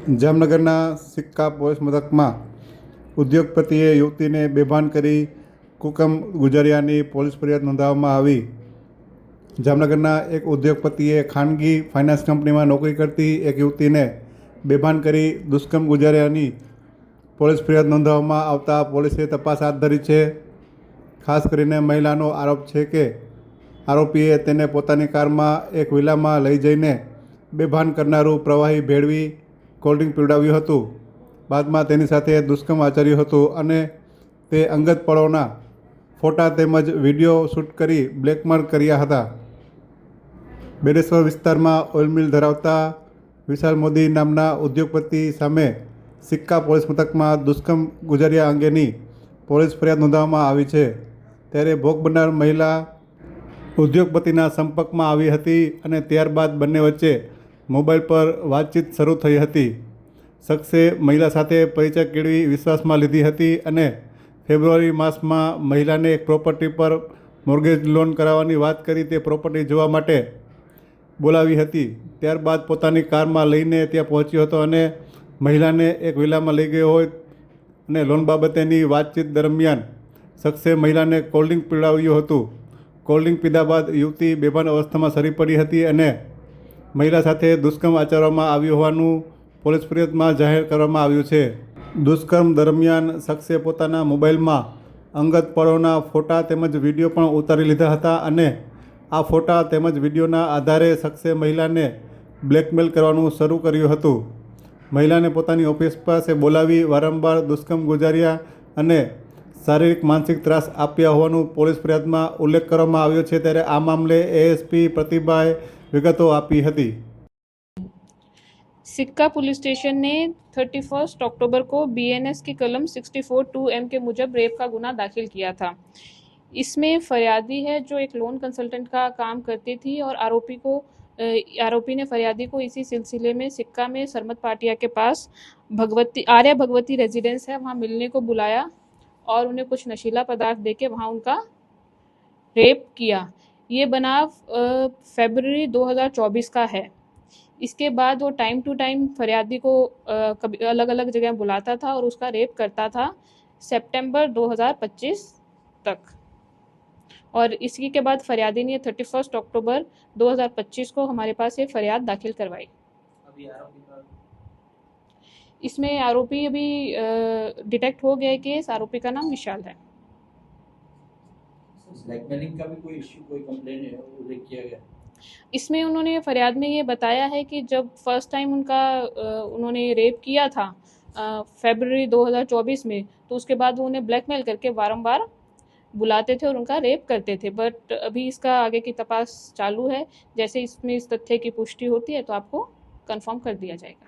જામનગરના સિક્કા પોલીસ મથકમાં ઉદ્યોગપતિએ યુવતીને બેભાન કરી કુકમ ગુજરિયાની પોલીસ ફરિયાદ નોંધાવવામાં આવી. જામનગરના એક ઉદ્યોગપતિએ ખાનગી ફાઇનાન્સ કંપનીમાં નોકરી કરતી એક યુવતીને બેભાન કરી દુષ્કર્મ ગુજાર્યાની પોલીસ ફરિયાદ નોંધાવવામાં આવતા પોલીસે તપાસ હાથ ધરી છે. ખાસ કરીને મહિલાનો આરોપ છે કે આરોપીએ તેને પોતાની કારમાં એક વિલામાં લઈ જઈને બેભાન કરનારું પ્રવાહી ભેળવી કોલ્ડ્રિંક પીવડાવ્યું હતું. બાદમાં તેની સાથે દુષ્કર્મ આચર્યું હતું અને તે અંગત પળોના ફોટા તેમજ વીડિયો શૂટ કરી બ્લેકમેલ કર્યા હતા. બેડેશ્વર વિસ્તારમાં ઓઇલ મિલ ધરાવતા વિશાલ મોદી નામના ઉદ્યોગપતિ સામે સિક્કા પોલીસ મથકમાં દુષ્કર્મ ગુજાર્યા અંગેની પોલીસ ફરિયાદ નોંધાવવામાં આવી છે. ત્યારે ભોગ બનનાર મહિલા ઉદ્યોગપતિના સંપર્કમાં આવી હતી અને ત્યારબાદ બંને વચ્ચે મોબાઈલ પર વાતચીત શરૂ થઈ હતી. શખ્સે મહિલા સાથે પરિચય કેળવી વિશ્વાસમાં લીધી હતી અને ફેબ્રુઆરી માસમાં મહિલાને એક પ્રોપર્ટી પર મોર્ગેજ લોન કરાવવાની વાત કરી તે પ્રોપર્ટી જોવા માટે બોલાવી હતી. ત્યારબાદ પોતાની કારમાં લઈને ત્યાં પહોંચ્યો હતો અને મહિલાને એક વિલામાં લઈ ગયો હોય અને લોન બાબતેની વાતચીત દરમિયાન શખ્સે મહિલાને કોલ્ડ્રિંક પીવડાવ્યું હતું. કોલ્ડ્રિંક પીધા બાદ યુવતી બેભાન અવસ્થામાં સરી પડી હતી અને મહિલા સાથે દુષ્કર્મ આચરવામાં આવ્યું હોવાનું પોલીસ ફરિયાદમાં જાહેર કરવામાં આવ્યું છે. દુષ્કર્મ દરમિયાન શખ્સે પોતાના મોબાઈલમાં અંગત પળોના ફોટા તેમજ વીડિયો પણ ઉતારી લીધા હતા અને આ ફોટા તેમજ વિડીયોના આધારે શખ્સે મહિલાને બ્લેકમેલ કરવાનું શરૂ કર્યું હતું. મહિલાને પોતાની ઓફિસ પાસે બોલાવી વારંવાર દુષ્કર્મ ગુજાર્યા અને શારીરિક માનસિક ત્રાસ આપ્યા હોવાનું પોલીસ ફરિયાદમાં ઉલ્લેખ કરવામાં આવ્યો છે. ત્યારે આ મામલે એએસપી પ્રતિભાએ વિગતો આપી હતી सिक्का पुलिस स्टेशन ने 31 अक्टूबर को बीएनएस की कलम 64 टू एम के मुजब रेप का गुना दाखिल किया था इसमें फरियादी है जो एक लोन कंसल्टेंट का काम करती थी और आरोपी को अ, आरोपी ने फरियादी को इसी सिलसिले में सिक्का में सरमत पाटिया के पास भगवती आर्या भगवती रेजिडेंस है वहाँ मिलने को बुलाया और उन्हें कुछ नशीला पदार्थ देके वहाँ उनका रेप किया ये बनाव फरवरी 2024 का है। इसके बाद वो टाइम टू टाइम फरियादी को कभी अलग अलग जगह बुलाता था और उसका रेप करता था सितंबर 2025 तक। और इसी के बाद फरियादी ने थर्टी फ़र्स्ट अक्टूबर 2025 को हमारे पास ये फरियाद दाखिल करवाई। इसमें आरोपी अभी डिटेक्ट हो गया है कि इस आरोपी का नाम विशाल है। ब्लैकमेलिंग का भी कोई इश्यू कोई कंप्लेन किया गया? इसमें उन्होंने फरियाद में ये बताया है कि जब फ़र्स्ट टाइम उनका उन्होंने रेप किया था फेबररी 2024 में तो उसके बाद वो उन्हें ब्लैकमेल करके बारंबार बुलाते थे और उनका रेप करते थे। बट अभी इसका आगे की तपास चालू है। जैसे इसमें इस तथ्य की पुष्टि होती है तो आपको कंफर्म कर दिया जाएगा।